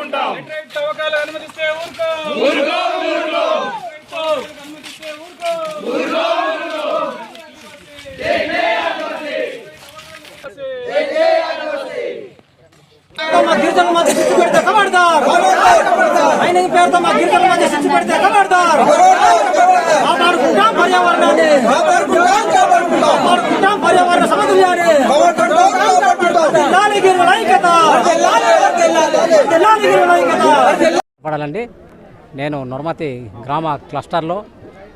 లైట్రైట్ తవ్వకాలు అనుమతిస్తే ఊరుకో. ఊరుకో ఊరుకో. అనుమతిస్తే ఊరుకో మా గిరిజనుల మధ్య శిక్ష పెడితే కబడ్దార్. మైనింగ్ పేరుతో మా గిరిజనుల మధ్య శిక్ష పెడితే కబడ్దార్. కాపాడుకుంటాం పర్యావరణాన్ని. కాపాడుకుంటాం పర్యావరణ సమతుల్యాన్ని. పడాలండి నేను నొర్మతి గ్రామ క్లస్టర్లో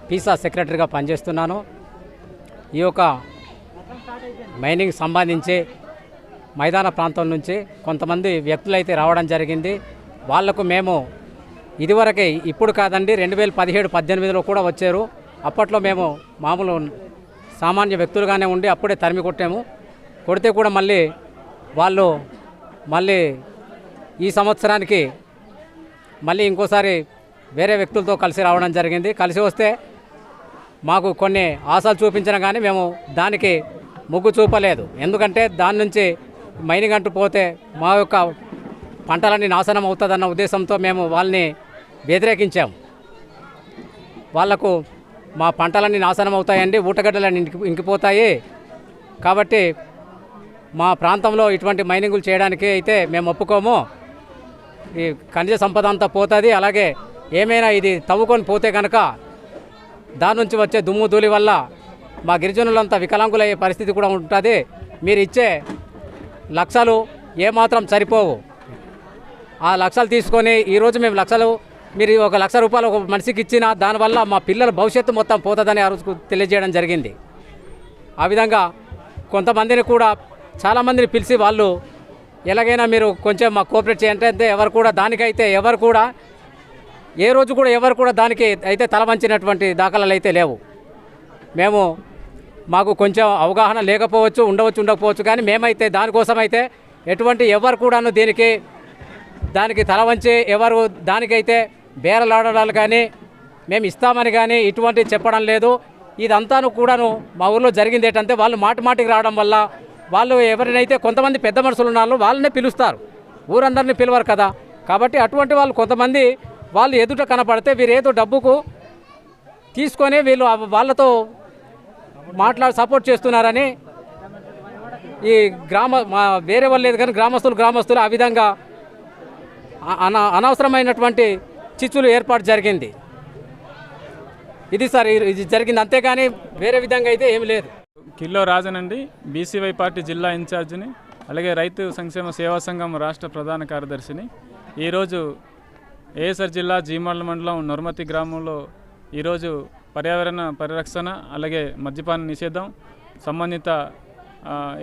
పీసా సెక్రటరీగా పనిచేస్తున్నాను. ఈ యొక్క మైనింగ్ సంబంధించి మైదాన ప్రాంతం నుంచి కొంతమంది వ్యక్తులు అయితే రావడం జరిగింది. వాళ్ళకు మేము ఇదివరకే ఇప్పుడు కాదండి రెండు వేల పదిహేడు పద్దెనిమిదిలో కూడా వచ్చారు. అప్పట్లో మేము మామూలు సామాన్య వ్యక్తులుగానే ఉండి అప్పుడే తరిమి కొట్టాము. కొడితే కూడా మళ్ళీ వాళ్ళు మళ్ళీ ఈ సంవత్సరానికి మళ్ళీ ఇంకోసారి వేరే వ్యక్తులతో కలిసి రావడం జరిగింది. కలిసి వస్తే మాకు కొన్ని ఆశలు చూపించినా కానీ మేము దానికి మొగ్గు చూపలేదు. ఎందుకంటే దాని నుంచి మైనింగ్ అంటూ పోతే మా యొక్క పంటలన్నీ నాశనం అవుతుందన్న ఉద్దేశంతో మేము వాళ్ళని వ్యతిరేకించాము వాళ్ళకు మా పంటలన్నీ నాశనం అవుతాయండి ఊటగడ్డలన్నీ ఇంకి ఇంకిపోతాయి. కాబట్టి మా ప్రాంతంలో ఇటువంటి మైనింగులు చేయడానికి అయితే మేము ఒప్పుకోము. ఈ ఖనిజ సంపద అంతా పోతుంది. అలాగే ఏమైనా ఇది తవ్వుకొని పోతే కనుక దాని నుంచి వచ్చే దుమ్ము ధూళి వల్ల మా గిరిజనులంతా వికలాంగులయ్యే పరిస్థితి కూడా ఉంటుంది. మీరు ఇచ్చే లక్షలు ఏమాత్రం సరిపోవు. ఆ లక్షలు తీసుకొని ఈరోజు మేము లక్షలు మీరు ఒక లక్ష రూపాయలు ఒక మనిషికి ఇచ్చినా దానివల్ల మా పిల్లల భవిష్యత్తు మొత్తం పోతుందని ఆ రోజుకు తెలియజేయడం జరిగింది. ఆ విధంగా కొంతమందిని కూడా చాలామందిని పిలిచి వాళ్ళు ఎలాగైనా మీరు కొంచెం మా కోఆపరేట్ చేయండి అంటే ఎవరు కూడా దానికైతే ఎవరు కూడా ఏ రోజు కూడా ఎవరు కూడా దానికి అయితే తల వంచినటువంటి దాఖలాలు అయితే లేవు. మేము మాకు కొంచెం అవగాహన లేకపోవచ్చు ఉండవచ్చు ఉండకపోవచ్చు కానీ మేమైతే దానికోసం అయితే ఎటువంటి ఎవరు కూడాను దీనికి దానికి తల వంచి ఎవరు దానికైతే బేరలాడడాలు కానీ మేము ఇస్తామని కానీ ఇటువంటి చెప్పడం లేదు. ఇదంతాను కూడాను మా ఊర్లో జరిగింది ఏంటంటే వాళ్ళు మాటి మాటికి రావడం వల్ల వాళ్ళు ఎవరినైతే కొంతమంది పెద్ద మనుషులు ఉన్నారో వాళ్ళనే పిలుస్తారు. ఊరందరినీ పిలవరు కదా. కాబట్టి అటువంటి వాళ్ళు కొంతమంది వాళ్ళు ఎదుట కనపడితే వీరేదో డబ్బుకు తీసుకొని వీళ్ళు వాళ్ళతో మాట్లాడి సపోర్ట్ చేస్తున్నారని ఈ గ్రామ మా వేరే వాళ్ళు లేదు కానీ గ్రామస్తులు గ్రామస్తులు ఆ విధంగా అన అనవసరమైనటువంటి చిచ్చులు ఏర్పాటు జరిగింది. ఇది సార్ ఇది- ఇది జరిగింది. అంతేగాని వేరే విధంగా అయితే ఏమి లేదు. కిల్లో రాజనండి బీసీవై పార్టీ జిల్లా ఇన్ఛార్జిని అలాగే రైతు సంక్షేమ సేవా సంఘం రాష్ట్ర ప్రధాన కార్యదర్శిని. ఈరోజు ఏఎస్ఆర్ జిల్లా జీమాళ్ళ మండలం నొర్మతి గ్రామంలో ఈరోజు పర్యావరణ పరిరక్షణ అలాగే మద్యపాన నిషేధం సంబంధిత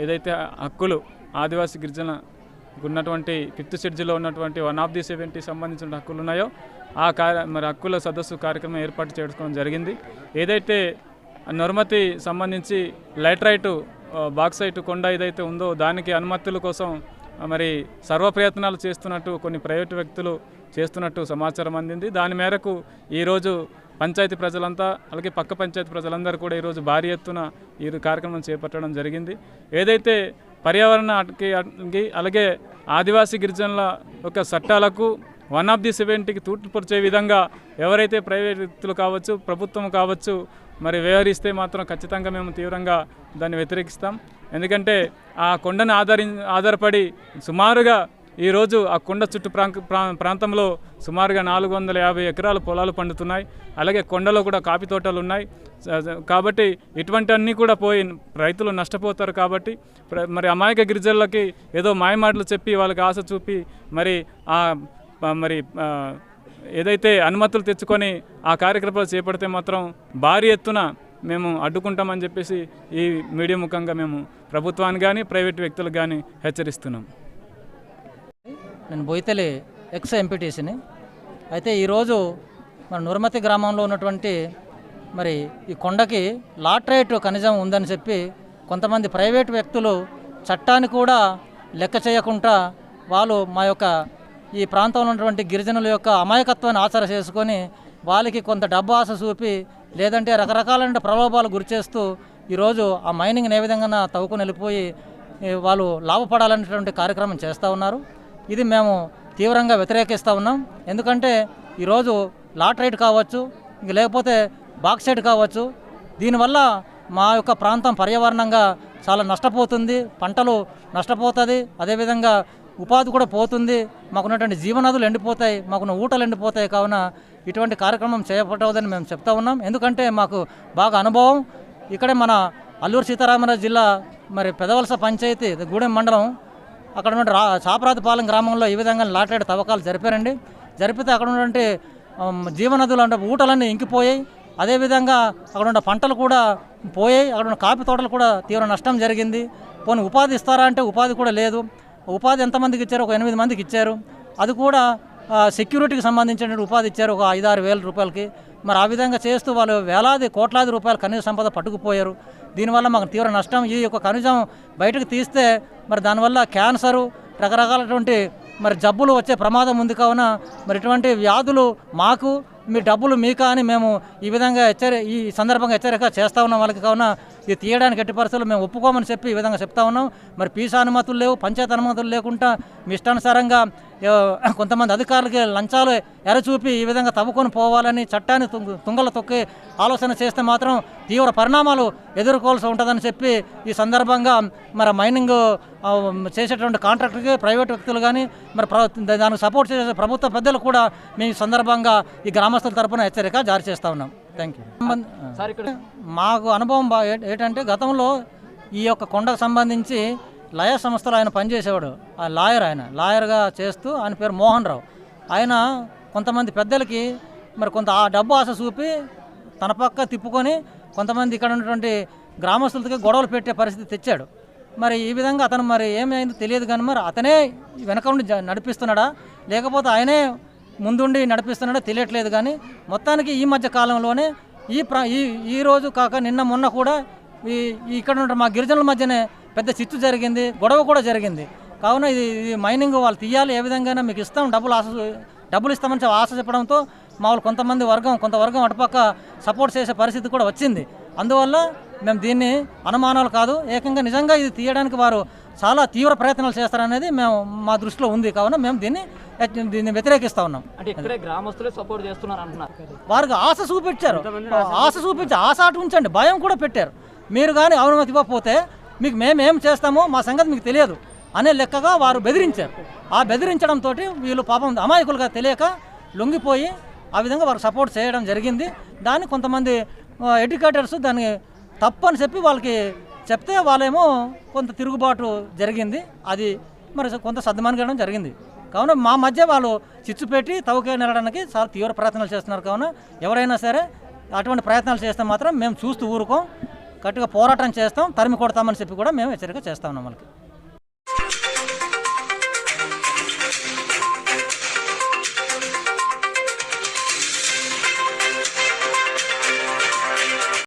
ఏదైతే హక్కులు ఆదివాసీ గిరిజన ఉన్నటువంటి ఫిఫ్త్ షెడ్యూల్లో ఉన్నటువంటి వన్ ఆఫ్ ది సెవెంటీ సంబంధించిన హక్కులు ఉన్నాయో ఆ కార్య మరి హక్కుల సదస్సు కార్యక్రమం ఏర్పాటు చేసుకోవడం జరిగింది. ఏదైతే నొర్మతి సంబంధించి లైట్రైట్ బాక్సైట్ కొండ ఏదైతే ఉందో దానికి అనుమతుల కోసం మరి సర్వ ప్రయత్నాలు చేస్తున్నట్టు కొన్ని ప్రైవేటు వ్యక్తులు చేస్తున్నట్టు సమాచారం అందింది. దాని మేరకు ఈరోజు పంచాయతీ ప్రజలంతా అలాగే పక్క పంచాయతీ ప్రజలందరూ కూడా ఈరోజు భారీ ఎత్తున ఈ కార్యక్రమం చేపట్టడం జరిగింది. ఏదైతే పర్యావరణకి అలాగే ఆదివాసీ గిరిజనుల యొక్క చట్టాలకు వన్ ఆఫ్ ది సెవెంటీకి తూర్పుపరిచే విధంగా ఎవరైతే ప్రైవేట్ వ్యక్తులు కావచ్చు ప్రభుత్వం కావచ్చు మరి వ్యవహరిస్తే మాత్రం ఖచ్చితంగా మేము తీవ్రంగా దాన్ని వ్యతిరేకిస్తాం. ఎందుకంటే ఆ కొండను ఆధారి ఆధారపడి సుమారుగా ఈరోజు ఆ కొండ చుట్టూ ప్రాంతంలో సుమారుగా నాలుగు వందల యాభై ఎకరాల పొలాలు పండుతున్నాయి. అలాగే కొండలో కూడా కాఫీ తోటలు ఉన్నాయి కాబట్టి ఇటువంటి అన్నీ కూడా పోయి రైతులు నష్టపోతారు కాబట్టి ప్ర- మరి అమాయక గిరిజనులకి ఏదో మాయమాటలు చెప్పి వాళ్ళకి ఆశ చూపి మరి ఆ, మరి ఏదైతే అనుమతులు తెచ్చుకొని ఆ కార్యక్రమాలు చేపడితే మాత్రం భారీ ఎత్తున మేము అడ్డుకుంటామని చెప్పేసి ఈ మీడియా ముఖంగా మేము ప్రభుత్వాన్ని కానీ ప్రైవేట్ వ్యక్తులకు కానీ హెచ్చరిస్తున్నాం. నేను బోయితలి ఎక్స్ ఎంపీటీసీని. అయితే ఈరోజు మన నుర్మతి గ్రామంలో ఉన్నటువంటి మరి ఈ కొండకి లాట్రైట్ ఖనిజం ఉందని చెప్పి కొంతమంది ప్రైవేట్ వ్యక్తులు చట్టాన్ని కూడా లెక్క చేయకుండా వాళ్ళు మా యొక్క ఈ ప్రాంతంలో ఉన్నటువంటి గిరిజనుల యొక్క అమాయకత్వాన్ని ఆచర చేసుకొని వాళ్ళకి కొంత డబ్బు ఆశ చూపి లేదంటే రకరకాలైన ప్రలోభాలు గురిచేస్తూ ఈరోజు ఆ మైనింగ్ని ఏ విధంగా తవ్వుకొని వెళ్ళిపోయి వాళ్ళు లాభపడాలనేటువంటి కార్యక్రమం చేస్తూ ఉన్నారు. ఇది మేము తీవ్రంగా వ్యతిరేకిస్తూ ఉన్నాం. ఎందుకంటే ఈరోజు లాటరైట్ కావచ్చు ఇంక లేకపోతే బాక్సైడ్ కావచ్చు దీనివల్ల మా యొక్క ప్రాంతం పర్యావరణంగా చాలా నష్టపోతుంది పంటలు నష్టపోతుంది. అదేవిధంగా ఉపాధి కూడా పోతుంది. మాకున్నటువంటి జీవనదులు ఎండిపోతాయి. మాకున్న ఊటలు ఎండిపోతాయి. కావున ఇటువంటి కార్యక్రమం చేపట్టవద్దని మేము చెప్తా ఉన్నాం. ఎందుకంటే మాకు బాగా అనుభవం. ఇక్కడే మన అల్లూరు సీతారామరాజు జిల్లా మరి పెదవలస పంచాయతీ గూడెం మండలం. అక్కడ ఉన్న రా చాపరాతిపాలెం గ్రామంలో ఈ విధంగా లాటరేట్ తవ్వకాలు జరిపారండి. జరిపితే అక్కడ ఉన్నటువంటి జీవనదులు అంటే ఊటలన్నీ ఇంకిపోయాయి. అదేవిధంగా అక్కడ ఉన్న పంటలు కూడా పోయాయి. అక్కడ ఉన్న కాఫీ తోటలు కూడా తీవ్ర నష్టం జరిగింది. పోనీ ఉపాధి ఇస్తారా అంటే ఉపాధి కూడా లేదు. ఉపాధి ఎంతమందికి ఇచ్చారు? ఒక ఎనిమిది మందికి ఇచ్చారు. అది కూడా సెక్యూరిటీకి సంబంధించిన ఉపాధి ఇచ్చారు. ఒక ఐదు ఆరు వేల రూపాయలకి. మరి ఆ విధంగా చేస్తూ వాళ్ళు వేలాది కోట్లాది రూపాయలు ఖనిజ సంపద పట్టుకుపోయారు. దీనివల్ల మాకు తీవ్ర నష్టం. ఈ యొక్క ఖనిజం బయటకు తీస్తే మరి దానివల్ల క్యాన్సరు రకరకాలటువంటి మరి జబ్బులు వచ్చే ప్రమాదం ఉంది కావున మరి ఇటువంటి వ్యాధులు మాకు మీ డబ్బులు మీకా అని మేము ఈ విధంగా హెచ్చరి ఈ సందర్భంగా హెచ్చరిక చేస్తూ ఉన్నాం వాళ్ళకి కావున ఇది తీయడానికి ఎట్టి పరిస్థితులు మేము ఒప్పుకోమని చెప్పి ఈ విధంగా చెప్తా ఉన్నాం. మరి పీసా అనుమతులు లేవు పంచాయతీ అనుమతులు లేకుండా మీ ఇష్టానుసారంగా కొంతమంది అధికారులకి లంచాలు ఎరచూపి ఈ విధంగా తవ్వుకొని పోవాలని చట్టాన్ని తుంగ తుంగల తొక్కి ఆలోచన చేస్తే మాత్రం తీవ్ర పరిణామాలు ఎదుర్కోవాల్సి ఉంటుందని చెప్పి ఈ సందర్భంగా మరి మైనింగ్ చేసేటువంటి కాంట్రాక్టర్కి ప్రైవేట్ వ్యక్తులు కానీ మరి దానికి సపోర్ట్ చేసే ప్రభుత్వ పెద్దలు కూడా మేము ఈ సందర్భంగా ఈ గ్రామస్తుల తరపున హెచ్చరిక జారీ చేస్తా ఉన్నాం. Thank you. మాకు అనుభవం ఏంటంటే గతంలో ఈ యొక్క కొండకు సంబంధించి లయ సంస్థలో ఆయన పనిచేసేవాడు. ఆ లాయర్ ఆయన. లాయర్గా చేస్తూ ఆయన పేరు మోహన్ రావు. ఆయన కొంతమంది పెద్దలకి మరి కొంత ఆ డబ్బు ఆశ చూపి తన పక్క తిప్పుకొని కొంతమంది ఇక్కడ ఉన్నటువంటి గ్రామస్తులకి గొడవలు పెట్టే పరిస్థితి తెచ్చాడు. మరి ఈ విధంగా అతను మరి ఏమైందో తెలియదు కానీ మరి అతనే వెనక ఉండి జ- నడిపిస్తున్నాడా? లేకపోతే ఆయనే ముందుండి నడిపిస్తున్నాడో తెలియట్లేదు కానీ మొత్తానికి ఈ మధ్య కాలంలోనే ఈ ప్ర ఈ ఈ రోజు కాక నిన్న మొన్న కూడా ఈ ఈ ఇక్కడ ఉన్న మా గిరిజనుల మధ్యనే పెద్ద చిచ్చు జరిగింది గొడవ కూడా జరిగింది. కావున ఇది ఇది మైనింగ్ వాళ్ళు తీయాలి ఏ విధంగా మీకు ఇస్తాం డబ్బులు ఆశ డబ్బులు ఇస్తామని ఆశ చెప్పడంతో మామూలు కొంతమంది వర్గం కొంత వర్గం అటుపక్క సపోర్ట్ చేసే పరిస్థితి కూడా వచ్చింది. అందువల్ల మేము దీన్ని అనుమానాలు కాదు ఏకంగా నిజంగా ఇది తీయడానికి వారు చాలా తీవ్ర ప్రయత్నాలు చేస్తారనేది మేము మా దృష్టిలో ఉంది. కావున మేము దీన్ని దీన్ని వ్యతిరేకిస్తా ఉన్నాం. అంటే గ్రామస్తులే సపోర్ట్ చేస్తున్నారు అంటున్నారు. వారికి ఆశ చూపించారు. ఆశ చూపించి ఆశ అటు ఉంచండి భయం కూడా పెట్టారు. మీరు కానీ అనుమతి ఇవ్వకపోతే మీకు మేమేం చేస్తామో మా సంగతి మీకు తెలియదు అనే లెక్కగా వారు బెదిరించారు. ఆ బెదిరించడంతో వీళ్ళు పాపం అమాయకులుగా తెలియక లొంగిపోయి ఆ విధంగా వారు సపోర్ట్ చేయడం జరిగింది. దాన్ని కొంతమంది ఎడ్యుకేటర్స్ దాన్ని తప్పని చెప్పి వాళ్ళకి చెప్తే వాళ్ళేమో కొంత తిరుగుబాటు జరిగింది. అది మరి కొంత సర్దుమణిగడం జరిగింది. కావున మా మధ్య వాళ్ళు చిచ్చు పెట్టి తవ్వుకే నెరడానికి చాలా తీవ్ర ప్రయత్నాలు చేస్తున్నారు. కావున ఎవరైనా సరే అటువంటి ప్రయత్నాలు చేస్తే మాత్రం మేము చూస్తూ ఊరుకోం. గట్టిగా పోరాటం చేస్తాం తరిమి కొడతామని చెప్పి కూడా మేము హెచ్చరిక చేస్తాం మమ్మల్ని వాళ్ళకి